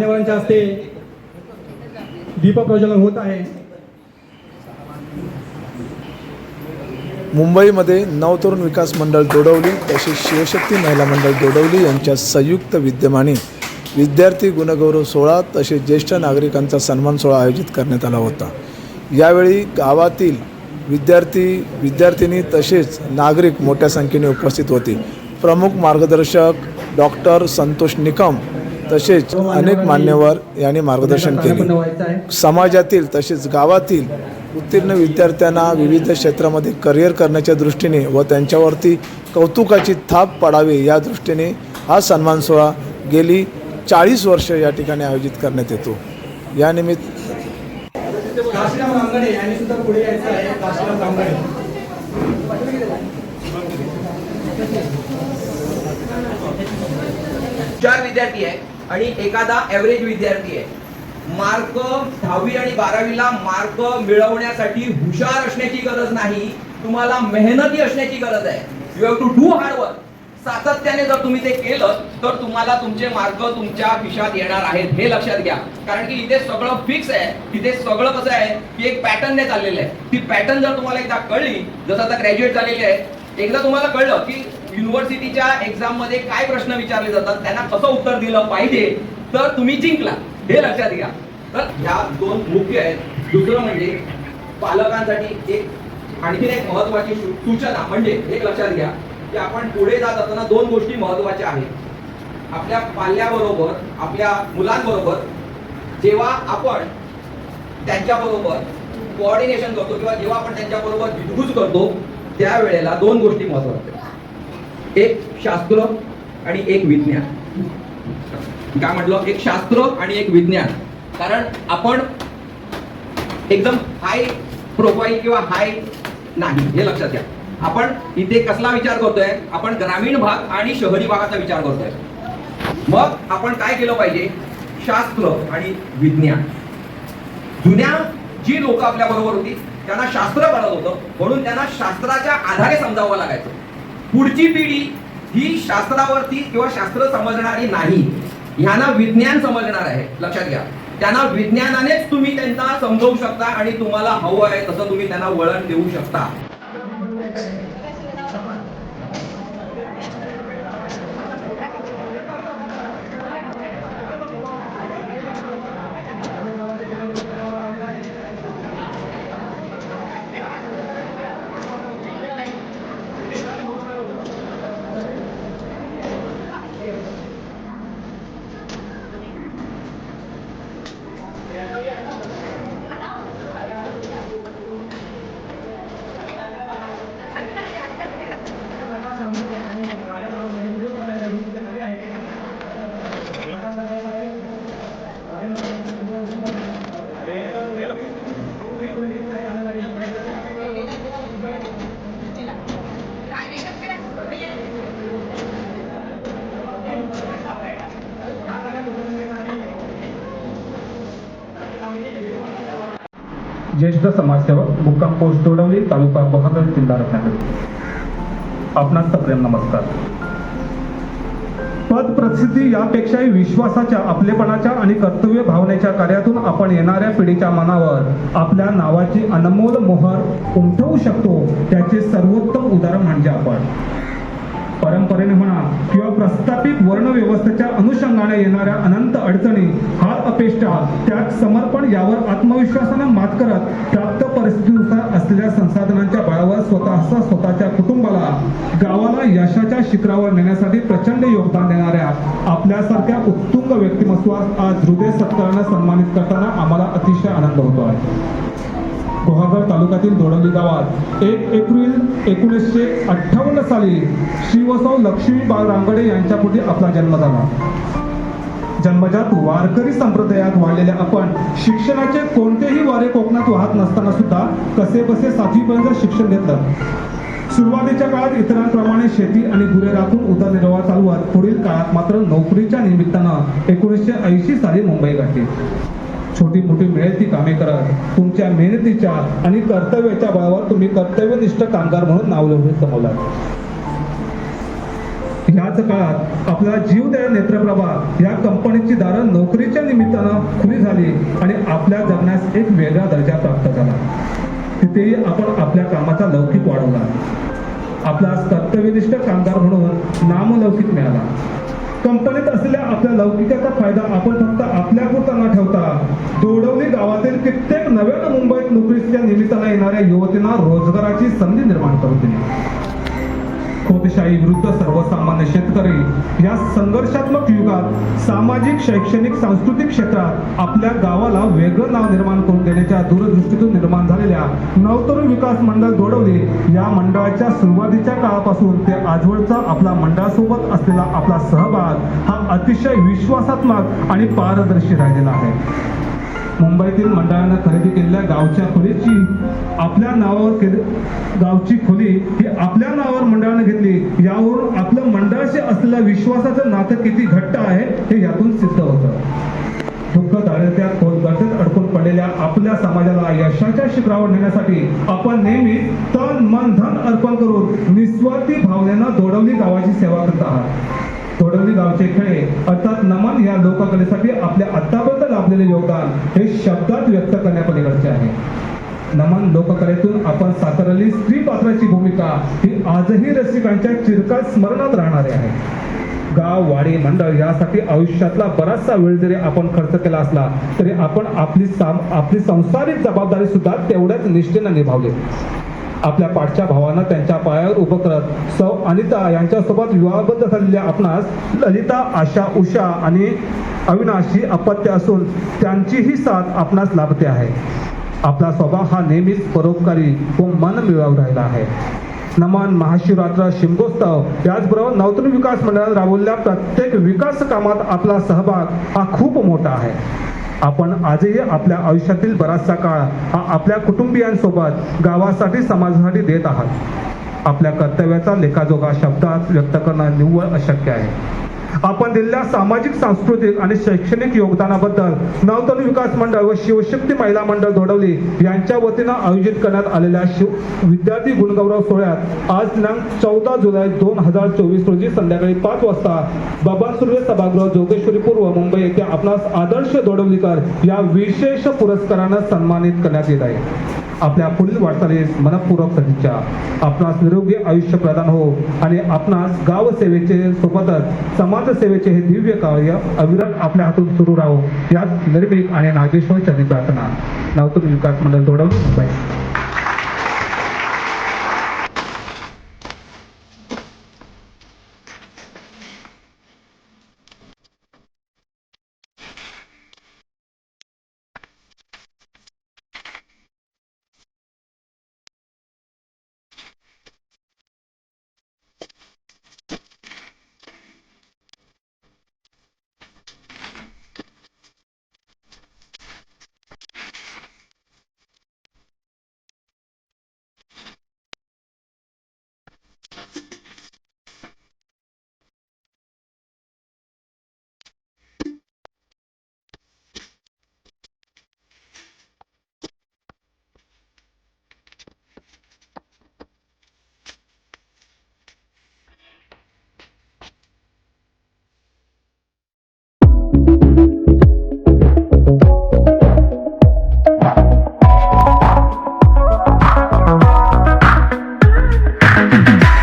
मान्यवरांच्या हस्ते दीपप्रज्वलन होत आहे. मुंबईमध्ये नवतरुण विकास मंडळ दोडवली तसेच शिवशक्ती महिला मंडळ दोडवली यांच्या संयुक्त विद्यमाने विद्यार्थी गुणगौरव सोहळा तसेच ज्येष्ठ नागरिकांचा सन्मान सोहळा आयोजित करण्यात आला होता. यावेळी गावातील विद्यार्थी विद्यार्थिनी तसेच नागरिक मोठ्या संख्येने उपस्थित होते. प्रमुख मार्गदर्शक डॉक्टर संतोष निकम तसेच अनेक मान्यवर यांनी मार्गदर्शन केले. समाजातील तसेच गावातील उत्तीर्ण विद्यार्थ्यांना विविध क्षेत्रामध्ये करिअर करण्याच्या दृष्टीने व त्यांच्यावरती कौतुकाची थाप पडावी या दृष्टीने हा सन्मान सोहळा गेली चाळीस वर्ष या ठिकाणी आयोजित करण्यात येतो. यानिमित्त चार विद्यार्थी आहे आणि एखादा ॲव्हरेज विद्यार्थी आहे. मार्क दहावी आणि बारावीला मार्क मिळवण्यासाठी हुशार असण्याची गरज नाही तुम्हाला मेहनती असण्याची गरज आहे. You have to do hard work सातत्याने जर तुम्ही ते केलं तर तुम्हाला तुमचे मार्क तुमच्या खिशात येणार आहेत हे लक्षात घ्या. कारण की इथे सगळं फिक्स आहे. तिथे सगळं कसं आहे की एक पॅटर्नने चाललेलं आहे. ती पॅटर्न जर तुम्हाला एकदा कळली जसं आता ग्रॅज्युएट झालेली आहे एकदा तुम्हाला कळलं की युनिव्हर्सिटीच्या एक्झाममध्ये काय प्रश्न विचारले जातात त्यांना कसं उत्तर दिलं पाहिजे तर तुम्ही जिंकला. हे लक्षात घ्या. तर ह्या दोन मुख्य आहेत. दुसरं म्हणजे पालकांसाठी एक आणखीन एक महत्वाची सूचना म्हणजे एक लक्षात घ्या की आपण पुढे जात असताना दोन गोष्टी महत्त्वाच्या आहेत. आपल्या पाल्याबरोबर आपल्या मुलांबरोबर जेव्हा आपण त्यांच्याबरोबर कोऑर्डिनेशन करतो किंवा जेव्हा आपण त्यांच्याबरोबर दिदगुज करतो त्यावेळेला दोन गोष्टी महत्त्वाच्या एक शास्त्र आणि एक विज्ञान. काय म्हटलं? एक शास्त्र आणि एक विज्ञान. कारण आपण एकदम हाय प्रोफाईल किंवा हाय नाही हे लक्षात घ्या. आपण इथे कसला विचार करतोय? आपण ग्रामीण भाग आणि शहरी भागाचा विचार करतोय. मग आपण काय केलं पाहिजे? शास्त्र आणि विज्ञान. जुन्या जी लोक आपल्या बरोबर होती त्यांना शास्त्र कळत होतं. म्हणून त्यांना शास्त्राच्या आधारे समजावं लागायचं. पुढची पिढी ही शास्त्रावरती किंवा शास्त्र समजणारी नाही. ह्यांना विज्ञान समजणार आहे. लक्षात घ्या. त्यांना विज्ञानानेच तुम्ही त्यांना समजवू शकता आणि तुम्हाला हवं आहे तसं तुम्ही त्यांना वळण देऊ शकता. ज्येष्ठ समाजसेवक मुक्काम पोस्ट दोडवली तालुका बहादर जिल्हा रत्नागिरी. आपणास प्रेम नमस्कार. पद प्रसिद्धी यापेक्षाही विश्वासाच्या आपलेपणाच्या आणि कर्तव्य भावनेच्या कार्यातून आपण येणाऱ्या पिढीच्या मनावर आपल्या नावाची अनमोल मोहर उमटवू शकतो त्याचे सर्वोत्तम उदाहरण म्हणजे आपण. परंपरेने म्हणा किंवा प्रस्थापित वर्ण व्यवस्थेच्या अनुषंगाने येणाऱ्या अनंत अडचणी हार अपेक्षा त्यात समर्पण यावर आत्मविश्वासानं मात करत प्राप्त परिस्थितीनुसार असलेल्या संसाधनांच्या बळावर स्वतःचा स्वतःच्या कुटुंबाला गावाला यशाच्या शिखरावर नेण्यासाठी प्रचंड योगदान देणाऱ्या आपल्यासारख्या उत्तुंग व्यक्तिमत्वास आज हृदय सत्कारानं सन्मानित करताना आम्हाला अतिशय आनंद होतो आहे. गुहागर तालुक्यातील दोडंगी गावात एक एप्रिल एकोणीसशे अठ्ठावन्न साली शिवसौ लक्ष्मी बाळ रामगडे यांच्या पुढे आपला जन्म झाला. जन्मजात वारकरी संप्रदायात वाढलेल्या आपण शिक्षणाचे कोणतेही वारे कोकणात वाहत नसताना सुद्धा कसे बसे सातवीपर्यंत शिक्षण घेतलं? सुरुवातीच्या काळात इतरांप्रमाणे शेती आणि गुरे राखून उदरनिर्वाह चालवत पुढील काळात मात्र नोकरीच्या निमित्तानं एकोणीसशे ऐंशी साली मुंबई गाठली. छोटी मोठी मिळेल ती कामे करा तुमच्या मेहनतीच्या आणि कर्तव्याच्या बळावर तुम्ही कर्तव्यनिष्ठ कामगार म्हणून नाव लिहून कमवलात. ह्याच काळात आपला जीवदया नेत्रप्रभा. या कंपनीची दारं नोकरीच्या निमित्तानं खुली झाली आणि आपल्या जगण्यास एक वेगळा दर्जा प्राप्त झाला. तिथेही आपण आपल्या कामाचा लौकिक वाढवला. आपला कर्तव्यनिष्ठ कामगार म्हणून नामलौकिक मिळाला. कंपनीत असलेल्या आपल्या लौकिकाचा फायदा आपण फक्त आपल्यापुरता न ठेवता. दोडवली गावातील कित्येक नव्यानं मुंबईत नोकरीच्या निमित्तानं येणाऱ्या युवतींना रोजगाराची संधी निर्माण करून दिली खोदशाही विरुद्ध सर्वसामान्य शेतकरी या संघर्षात्मक युगात सामाजिक शैक्षणिक सांस्कृतिक क्षेत्रात आपल्या गावाला वेगळं नाव निर्माण करून देण्याच्या दूरदृष्टीतून निर्माण झालेल्या नवतरुण विकास मंडळ दोडवली या मंडळाच्या सुरुवातीच्या काळापासून ते आजवरचा आपला मंडळासोबत असलेला आपला सहभाग हा अतिशय विश्वासात्मक आणि पारदर्शी राहिलेला आहे. मुंबईतील मंडळानं खरेदी केलेल्या गावच्या खोलीची आपल्या नावावर गावची खोली ही आपल्या नावावर मंडळानं घेतली. यावरून आपलं मंडळाशी असलेल्या विश्वासाचं नातं किती घट्ट आहे हे यातून सिद्ध होतं. दुःख दारिद्र्या खोल अडकून पडलेल्या आपल्या समाजाला यशाच्या शिखरावर नेण्यासाठी आपण नेहमी तन मन धन अर्पण करून निस्वार्थी भावनेनं दोडवली गावाची सेवा करत आहात. दोडवली गावचे खेळे अर्थात नमन या लोककलेसाठी आपल्या आतापर्यंत लाभलेले योगदान हे शब्दात व्यक्त करण्यापलीकडचे आहे. नमन लोककलेतून आपण साकारलेली स्त्री पात्राची भूमिका ही आजही रसिकांच्या चिरकाल स्मरणात राहणारी आहे. गाव वाडी मंडळ यासाठी आयुष्यातला बराचसा वेळ जरी आपण खर्च केला असला तरी आपण आपली साम- आपली संसारिक जबाबदारी सुद्धा तेवढ्याच निष्ठेनं निभावली. आपल्या पाठच्या भावानं त्यांच्या पायावर उभं करत सौ अनिता यांच्यासोबत विवाहबद्ध झालेल्या आपणास ललिता आशा उषा आणि अविनाश ही अपत्य असून त्यांचीही साथ आपणास लाभते आहे. आपला स्वभाव हा नेहमीच परोपकारी व मन मिळवून राहिला आहे. नमन महाशिवरात्र शिमगोत्सव याचबरोबर नवतन विकास मंडळात राबवलेल्या प्रत्येक विकास कामात आपला सहभाग हा खूप मोठा आहे. आपण आजही आपल्या आयुष्यातील बराचसा काळ हा आपल्या कुटुंबियांसोबत गावासाठी समाजासाठी देत आहात. आपल्या कर्तव्याचा लेखाजोगा शब्दात व्यक्त करणं निव्वळ अशक्य आहे. आपण दिलेल्या सामाजिक सांस्कृतिक आणि शैक्षणिक योगदानाबद्दल नवतरुण विकास मंडळ व शिवशक्ती महिला मंडळ दोडवली यांच्या वतीनं आयोजित करण्यात आलेल्या शिव विद्यार्थी गुणगौरव सोहळ्यात आज दिनांक चौदा जुलै दोन हजार चोवीस रोजी संध्याकाळी पाच वाजता बाबा सुर्वे सभागृह जोगेश्वरी पूर्व मुंबई येथे आपणास आदर्श दोडवलीकर या विशेष पुरस्कारानं सन्मानित करण्यात येत आहे. आपल्या पुढील वाटचालीस मनपूर्वक सदिच्छा. आपणास निरोगी आयुष्य प्रदान हो आणि आपणास गाव सेवेचे सोबतच समाज सेवेचे हे दिव्य कार्य अविरत आपल्या हातून सुरू राहो. यात निर्भीक आणि नागेश्वर चरणी प्रार्थना. नवतून विकास मंडळ दोडवली मुंबई. Thank you.